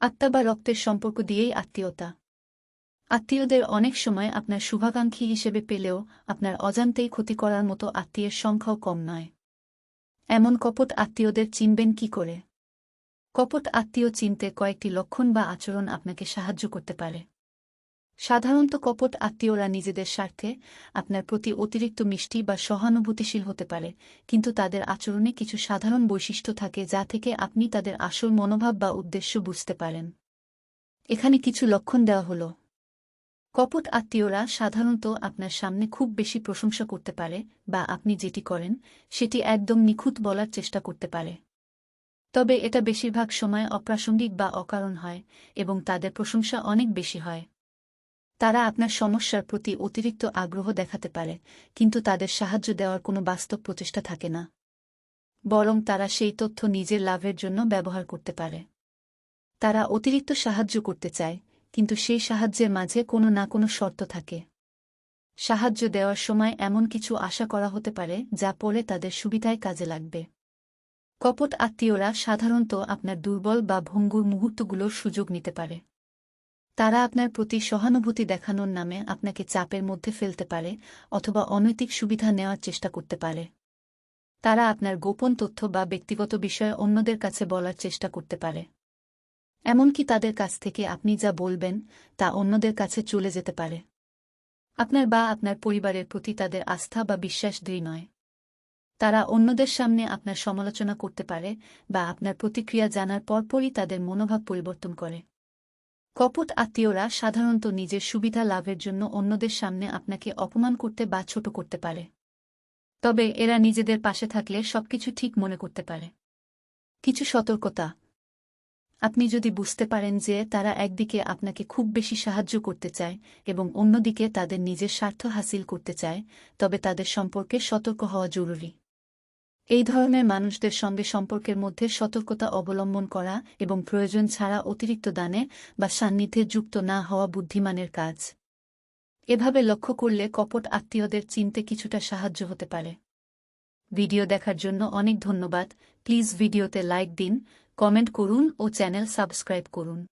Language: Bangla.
আত্মা বা রক্তের সম্পর্ক দিয়েই আত্মীয়তা। আত্মীয়দের অনেক সময় আপনার শুভাকাঙ্ক্ষী হিসেবে পেলেও আপনার অজান্তেই ক্ষতি করার মতো আত্মীয়ের সংখ্যাও কম নয়। এমন কপট আত্মীয়দের চিনবেন কি করে? কপট আত্মীয় চিনতে কয়েকটি লক্ষণ বা আচরণ আপনাকে সাহায্য করতে পারে। সাধারণত কপট আত্মীয়রা নিজেদের স্বার্থে আপনার প্রতি অতিরিক্ত মিষ্টি বা সহানুভূতিশীল হতে পারে, কিন্তু তাদের আচরণে কিছু সাধারণ বৈশিষ্ট্য থাকে যা থেকে আপনি তাদের আসল মনোভাব বা উদ্দেশ্য বুঝতে পারেন। এখানে কিছু লক্ষণ দেওয়া হল। কপট আত্মীয়রা সাধারণত আপনার সামনে খুব বেশি প্রশংসা করতে পারে বা আপনি যেটি করেন সেটি একদম নিখুঁত বলার চেষ্টা করতে পারে। তবে এটা বেশিরভাগ সময় অপ্রাসঙ্গিক বা অকারণ হয় এবং তাদের প্রশংসা অনেক বেশি হয়। তারা আপনার সমস্যার প্রতি অতিরিক্ত আগ্রহ দেখাতে পারে, কিন্তু তাদের সাহায্য দেওয়ার কোনো বাস্তব প্রচেষ্টা থাকে না। বরং তারা সেই তথ্য নিজের লাভের জন্য ব্যবহার করতে পারে। তারা অতিরিক্ত সাহায্য করতে চায়, কিন্তু সেই সাহায্যের মাঝে কোনো না কোনো শর্ত থাকে। সাহায্য দেওয়ার সময় এমন কিছু আশা করা হতে পারে, যা পরে তাদের সুবিধায় কাজে লাগবে। কপট আত্মীয়রা সাধারণত আপনার দুর্বল বা ভঙ্গুর মুহূর্তগুলোর সুযোগ নিতে পারে। তারা আপনার প্রতি সহানুভূতি দেখানোর নামে আপনাকে চাপের মধ্যে ফেলতে পারে অথবা অনৈতিক সুবিধা নেওয়ার চেষ্টা করতে পারে। তারা আপনার গোপন তথ্য বা ব্যক্তিগত বিষয় অন্যদের কাছে বলার চেষ্টা করতে পারে। এমনকি তাদের কাছ থেকে আপনি যা বলবেন তা অন্যদের কাছে চলে যেতে পারে। আপনার বা আপনার পরিবারের প্রতি তাদের আস্থা বা বিশ্বাস দৃঢ় নয়। তারা অন্যদের সামনে আপনার সমালোচনা করতে পারে বা আপনার প্রতিক্রিয়া জানার পরপরই তাদের মনোভাব পরিবর্তন করে। কপট আত্মীয়রা সাধারণত নিজের সুবিধা লাভের জন্য অন্যদের সামনে আপনাকে অপমান করতে বা ছোট করতে পারে। তবে এরা নিজেদের পাশে থাকলে সবকিছু ঠিক মনে করতে পারে। কিছু সতর্কতা। আপনি যদি বুঝতে পারেন যে তারা একদিকে আপনাকে খুব বেশি সাহায্য করতে চায় এবং অন্যদিকে তাদের নিজের স্বার্থ হাসিল করতে চায়, তবে তাদের সম্পর্কে সতর্ক হওয়া জরুরি। এই ধরনের মানুষদের সঙ্গে সম্পর্কের মধ্যে সতর্কতা অবলম্বন করা এবং প্রয়োজন ছাড়া অতিরিক্ত দানে বা সান্নিধ্যে যুক্ত না হওয়া বুদ্ধিমানের কাজ। এভাবে লক্ষ্য করলে কপট আত্মীয়দের চিনতে কিছুটা সাহায্য হতে পারে। ভিডিও দেখার জন্য অনেক ধন্যবাদ। প্লিজ ভিডিওতে লাইক দিন, কমেন্ট করুন ও চ্যানেল সাবস্ক্রাইব করুন।